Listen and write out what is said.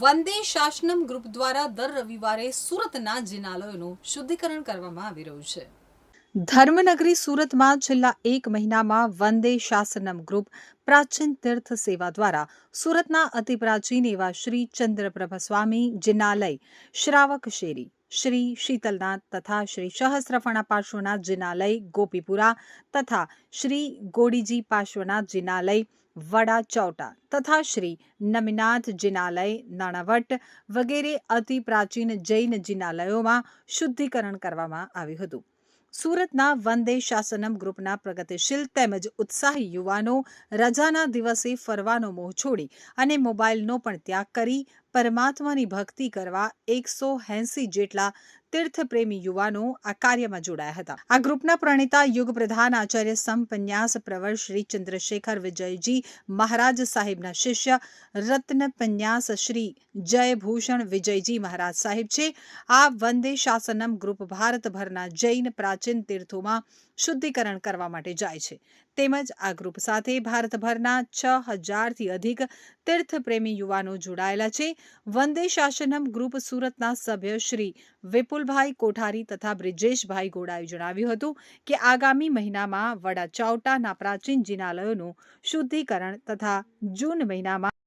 વંદે શાસનમ group દ્વારા દર રવિવારે સુરતના જિનાલયોનું શુદ્ધિકરણ કરવામાં આવી રહ્યું છે. ધર્મનગરી સુરતમાં છેલ્લા એક મહિનામાં વંદે શાસનમ ગ્રુપ પ્રાચીન તીર્થ સેવા દ્વારા સુરતના અતિ પ્રાચીન એવા શ્રી ચંદ્રપ્રભ સ્વામી જિનાલય શ્રાવક શેરી શ્રી શીતલનાથ તથા શ્રી સહસ્રફણા પાર્શ્વનાથ જિનાલય, ગોપીપુરા તથા શ્રી ગોડીજી પાર્શ્વનાથ જિનાલય, વડા ચૌટા તથા શ્રી નમિનાથ જિનાલય, નાણાવટ વગેરે અતિ પ્રાચીન જૈન જિનાલયોમાં શુદ્ધિકરણ કરવામાં આવ્યું હતું. સુરતના વંદે શાસનમ ગ્રુપના પ્રગતિશીલ તેમજ ઉત્સાહી યુવાનો રજાના દિવસે ફરવાનો મોહ છોડી અને મોબાઈલનો પણ ત્યાગ કરી પરમાત્માની ભક્તિ કરવા એકસો એસી જેટલા તીર્થપ્રેમી યુવાનો આ કાર્યમાં જોડાયા હતા. આ ગ્રુપના પ્રણેતા યુગ પ્રધાન આચાર્ય સંપન્યાસ પ્રવર શ્રી ચંદ્રશેખર વિજયજી મહારાજ સાહેબના શિષ્ય રત્ન પન્યાસ શ્રી જયભૂષણ વિજયજી મહારાજ સાહેબ છે. આ વંદે શાસનમ ગ્રુપ ભારતભરના જૈન પ્રાચીન તીર્થોમાં શુદ્ધિકરણ કરવા માટે જાય છે. તેમજ આ ગ્રુપ સાથે ભારતભરના છ હજારથી અધિક તીર્થપ્રેમી યુવાનો જોડાયેલા છે. વંદે શાસનમ ગ્રુપ સુરતના સભ્ય શ્રી વિપુલભાઈ કોઠારી તથા બ્રિજેશભાઈ ગોડાએ જણાવ્યું હતું કે આગામી મહિનામાં વડા ચાવટાના પ્રાચીન જિનાલયોનું શુદ્ધિકરણ તથા જૂન મહિનામાં